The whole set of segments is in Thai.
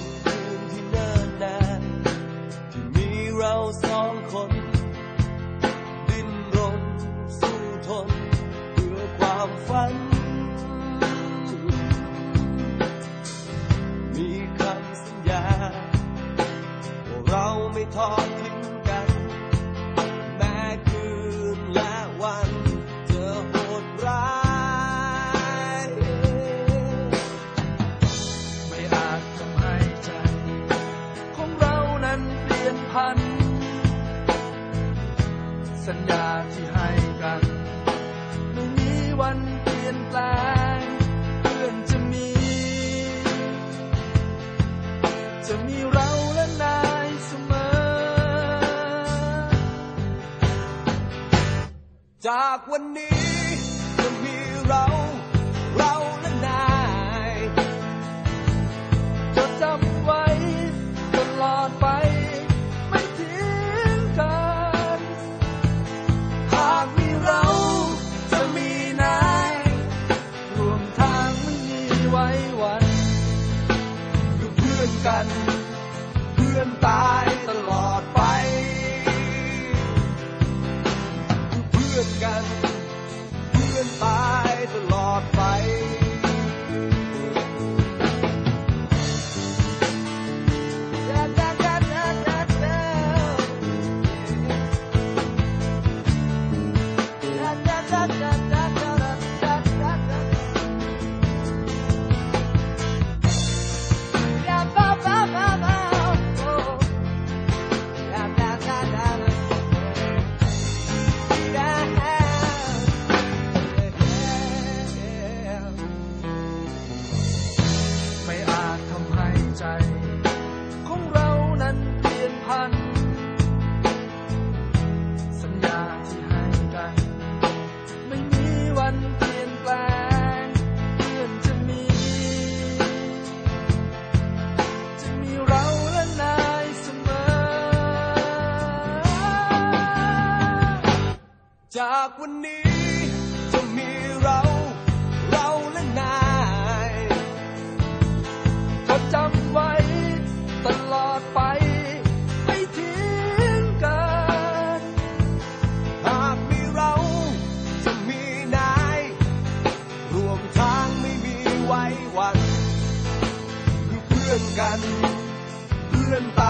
ันคืนที่เนิ่นนานที่มีเราสองคน ดิ้นรนสู้ทนเพื่อความฝัน มีคำสัญญาว่าเราไม่ทอดทิ้งากวันนี้ คื กัน เพื่อนตา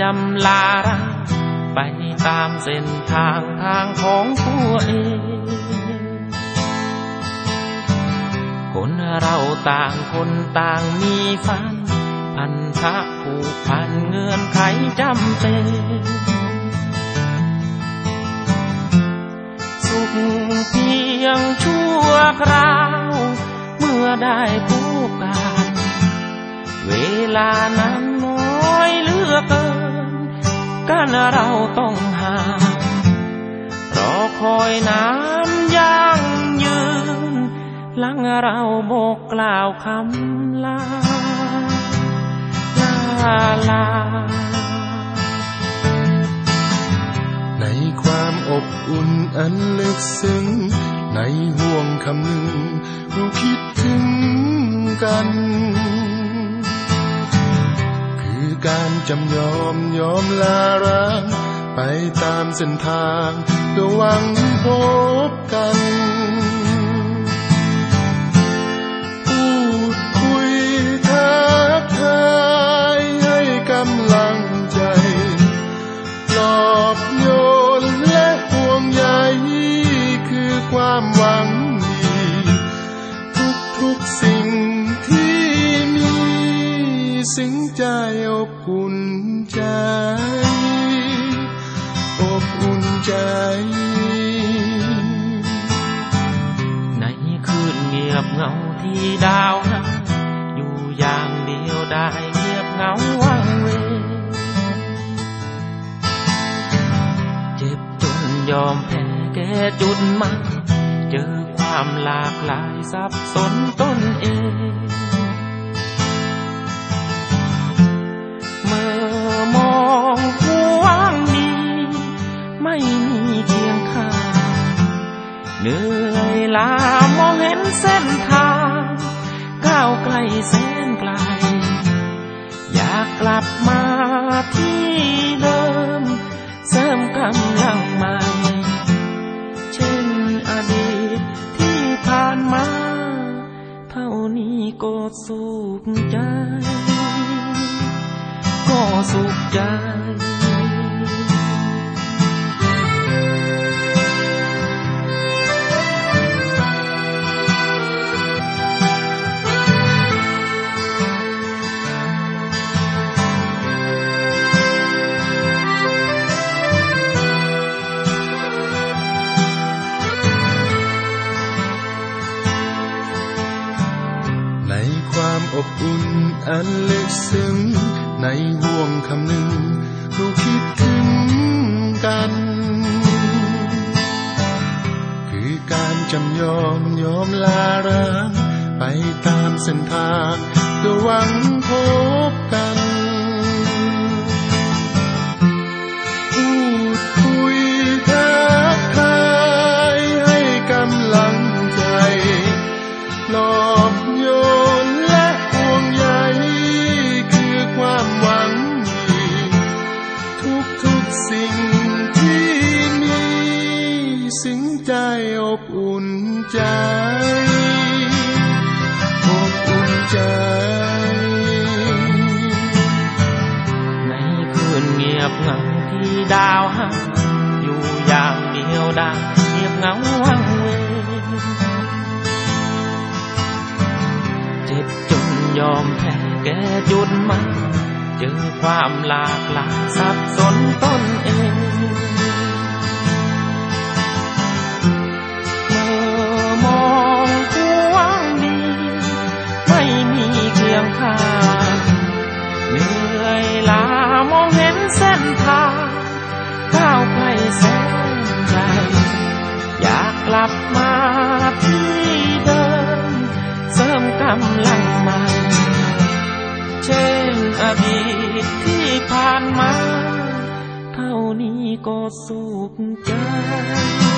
จำลารักไปตามเส้นทางทางของตัวเอง คนเราต่างคนต่างมีฝัน พันธะผูกพันเงื่อนไขจำเป็น สุขเพียงชั่วคราว เมื่อได้พบกัน เวลานั้นน้อยเหลือเกิน กันเราต้องห่างรอคอยน้ำยังยืนหลังเราโบกกล่าวคำลาลาลา ในความอบอุ่นอันลึกซึ้ง ในห่วงคำหนึ่งเราคิดถึงกัน การจำยอมยอมลาร้างไปตามเส้นทางเพื่อหวังพบกัน พูดคุยทักทายให้กำลังใจปลอบโยนและห่วงใยคือความหวัง สิงใจอบอุ่นใจ อบอุ่นใจ ในคืนเงียบเหงาที่ดาวนั้นอยู่อย่างเดียวได้เงียบเหงาวังเวเจ็บจนยอมแพ้แก่จุดมันเจอความหลากหลายสับสนตนเอง เมอมองกว้างดีไม่มีเทียงข้างเหนื่อยลามองเห็นเส้นทางก้าวไกลเส้นไกล อยากกลับมาที่เดิม เสริมกำลังใหม่เช่นอดีตที่ผ่านมา เท่านี้ก็สุขใจ ใน ลึกซึ้งในห่วงคำหนึ่งลูกคิดถึงกัน คือการจำยอมยอมลารางไปตามเส้นทางเพื่อหวังพบกัน ยบเหงาที่ดาวหางอยู่อย่างเดียวดายเงียบเหงาวังเวงเจ็บจนยอมแพ้แก่จุดหมายเจอความหลากหลายสับสนต้นเองเมื่อมองหวังดีไม่มีเคียงข้าง เหนื่อยล้ามองเห็นเส้นทางก้าวไกลแสนไกลอยากกลับมาที่เดิม เสริมกำลังใหม่เช่นอดีตที่ผ่านมา เท่านี้ก็สุขใจ